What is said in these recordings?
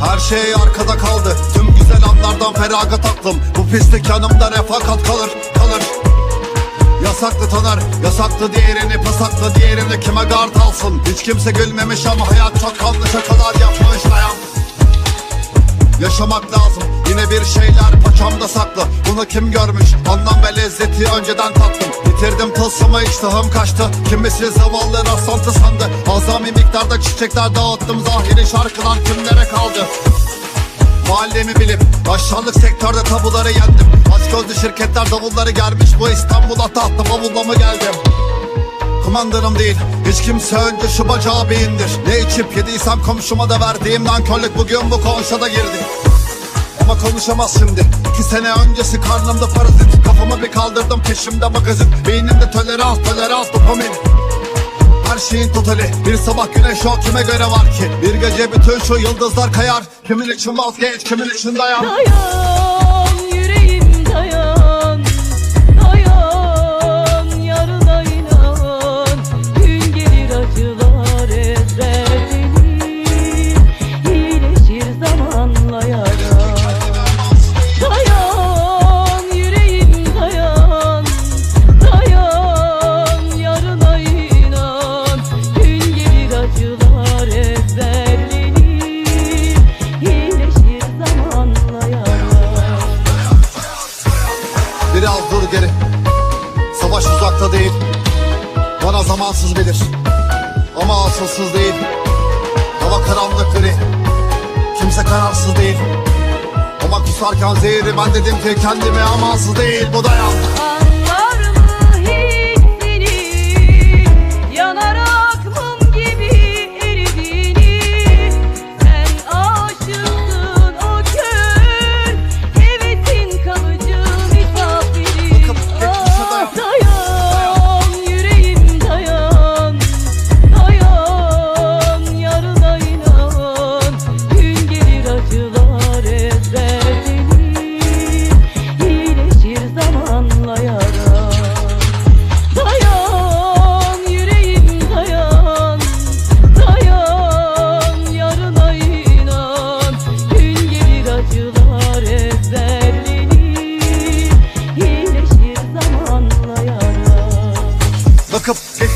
Her şey arkada kaldı. Tüm güzel anlardan feragat aklım. Bu pislik yanımda refakat kalır kalır. Yasaklı tanır, yasaklı diğerini Pasaklı diğerini kime gard alsın? Hiç kimse gülmemiş ama hayat çok kanlı şakalar yapmış dayan. Yaşamak lazım. Yine bir şeyler paçamda saklı. Bunu kim görmüş? Anlam ve lezzeti önceden tattım Bitirdim tılsımı iştahım kaçtı. Kimisi zavallı rastlantı sandı. Azami miktarda çiçekler dağıttım. Zahiri şarkılar kimlere kaldı? Mahallemi bilip aşağılık sektörde tabuları yendim. Aç gözlü şirketler davulları germiş Bu İstanbul'a tahta bavulla mı geldim? Kumandanım değil Hiç kimse önce şu bacağı bir indir. Ne içip yediysem komşuma da verdiğim nankörlük Bugün bu konuşa da girdi ama konuşamaz şimdi. İki sene öncesi karnımda parazit. Kafamı bir kaldırdım peşimde magazin. Beynimde tolerans tolerans dopamin. Her şeyin totali. Bir sabah güneş o kime göre var ki? Bir gece bütün şu yıldızlar kayar. Kimin için vazgeç kimin için dayan? Dayan Biraz dur geri. Savaş uzakta değil. Bana zamansız gelir. Ama asılsız değil. Hava karanlık gri. Kimse kararsız değil. Ama kusarken zehri ben dedim ki kendime amansız değil. Bu dayan Anlar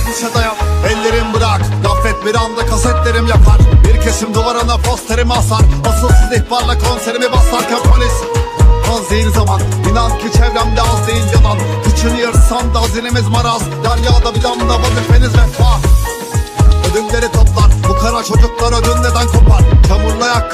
geçmişe dayan Ellerim bırak. Gaflet bir anda kasetlerim yakar. Bir kesim duvarına posterimi asar. Asılsız ihbarla konserimi basarken polis. Az değil zaman. İnan ki çevremde az değil yalan Kıçını yırtsan da hazinemiz maraz. Deryada bir damla vazifeniz vefa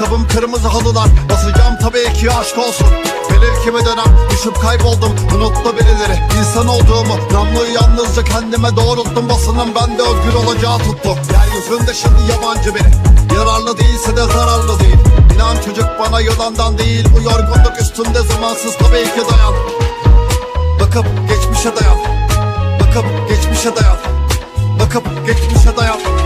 ayakkabım kırmızı halılar. Basacağım tabii ki aşk olsun. Gelir kimi dönem? Düşüp kayboldum. Unuttu birileri. İnsan olduğumu. Namluyu yalnızca kendime doğrulttum. Basının bende özgür olacağı tuttu. Yeryüzünde şimdi yabancı biri. Yararlı değilse de zararlı değil. İnan çocuk bana yılandan değil. Bu yorgunluk üstümde zamansız tabii ki dayan. Bakıp geçmişe dayan. Bakıp geçmişe dayan. Bakıp geçmişe Dayan